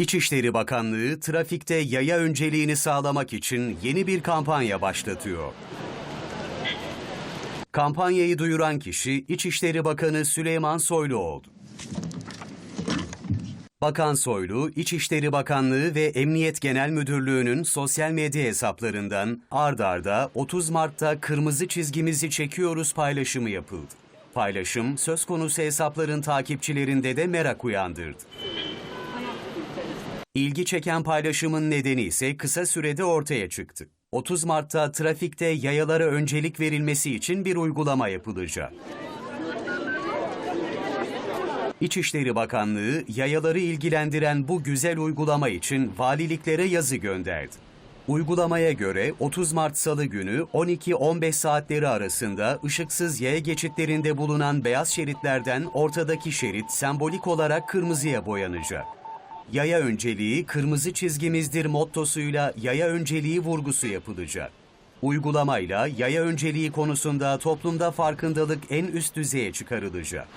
İçişleri Bakanlığı trafikte yaya önceliğini sağlamak için yeni bir kampanya başlatıyor. Kampanyayı duyuran kişi İçişleri Bakanı Süleyman Soylu oldu. Bakan Soylu, İçişleri Bakanlığı ve Emniyet Genel Müdürlüğü'nün sosyal medya hesaplarından ard arda 30 Mart'ta kırmızı çizgimizi çekiyoruz paylaşımı yapıldı. Paylaşım söz konusu hesapların takipçilerinde de merak uyandırdı. İlgi çeken paylaşımın nedeni ise kısa sürede ortaya çıktı. 30 Mart'ta trafikte yayalara öncelik verilmesi için bir uygulama yapılacak. İçişleri Bakanlığı yayaları ilgilendiren bu güzel uygulama için valiliklere yazı gönderdi. Uygulamaya göre 30 Mart Salı günü 12-15 saatleri arasında ışıksız yaya geçitlerinde bulunan beyaz şeritlerden ortadaki şerit sembolik olarak kırmızıya boyanacak. Yaya önceliği kırmızı çizgimizdir mottosuyla yaya önceliği vurgusu yapılacak. Uygulamayla yaya önceliği konusunda toplumda farkındalık en üst düzeye çıkarılacak.